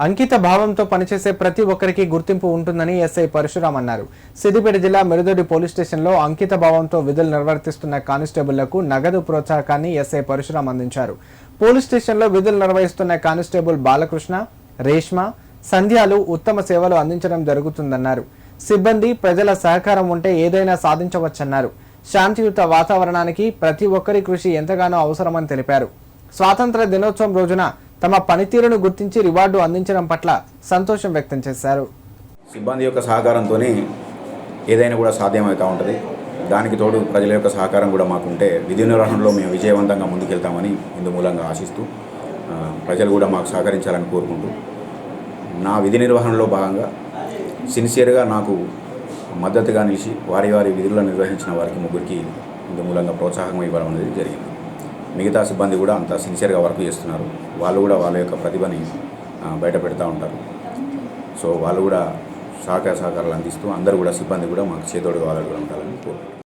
అంకిత భావంతో పనిచేసే ప్రతి ఒక్కరికి గుర్తింపు ఉంటుందని ఎస్ఐ పరశురాం అన్నారు. సిద్దిపేట జిల్లా మెరుదొడి పోలీస్ స్టేషన్లో అంకిత భావంతో విధులు నిర్వర్తిస్తున్న కానిస్టేబుళ్ళకు నగదు ప్రోత్సాహకాన్ని ఎస్ఐ పరశురాం అందించారు. పోలీస్ స్టేషన్లో విధులు నిర్వహిస్తున్న కానిస్టేబుల్ బాలకృష్ణ రేష్మ సంధ్యాలు ఉత్తమ సేవలు అందించడం జరుగుతుందన్నారు. సిబ్బంది ప్రజల సహకారం ఉంటే ఏదైనా సాధించవచ్చన్నారు. శాంతియుత వాతావరణానికి ప్రతి ఒక్కరి కృషి ఎంతగానో అవసరమని తెలిపారు. స్వాతంత్ర దినోత్సవం రోజున తమ పనితీరును గుర్తించి రివార్డు అందించడం పట్ల సంతోషం వ్యక్తం చేశారు. సిబ్బంది యొక్క సహకారంతోనే ఏదైనా కూడా సాధ్యమవుతూ ఉంటుంది. దానికి తోడు ప్రజల యొక్క సహకారం కూడా మాకుంటే విధి నిర్వహణలో మేము విజయవంతంగా ముందుకెళ్తామని ఇందు మూలంగా ఆశిస్తూ ప్రజలు కూడా మాకు సహకరించాలని కోరుకుంటూ నా విధి నిర్వహణలో భాగంగా సిన్సియర్గా నాకు మద్దతుగా నిలిచి వారి వారి విధులను నిర్వహించిన వారికి ముగ్గురికి ఇందు మూలంగా ప్రోత్సాహం ఇవ్వడం అనేది జరిగింది. మిగతా సిబ్బంది కూడా అంత సిన్సియర్గా వర్క్ చేస్తున్నారు. వాళ్ళు కూడా వాళ్ళ యొక్క ప్రతిభని బయట పెడతా ఉంటారు. సో వాళ్ళు కూడా సహకార సహకారాలు అందిస్తూ అందరూ కూడా సిబ్బంది కూడా మాకు చేతోడు కావాలని కూడా ఉండాలని కోరుకుంటున్నాను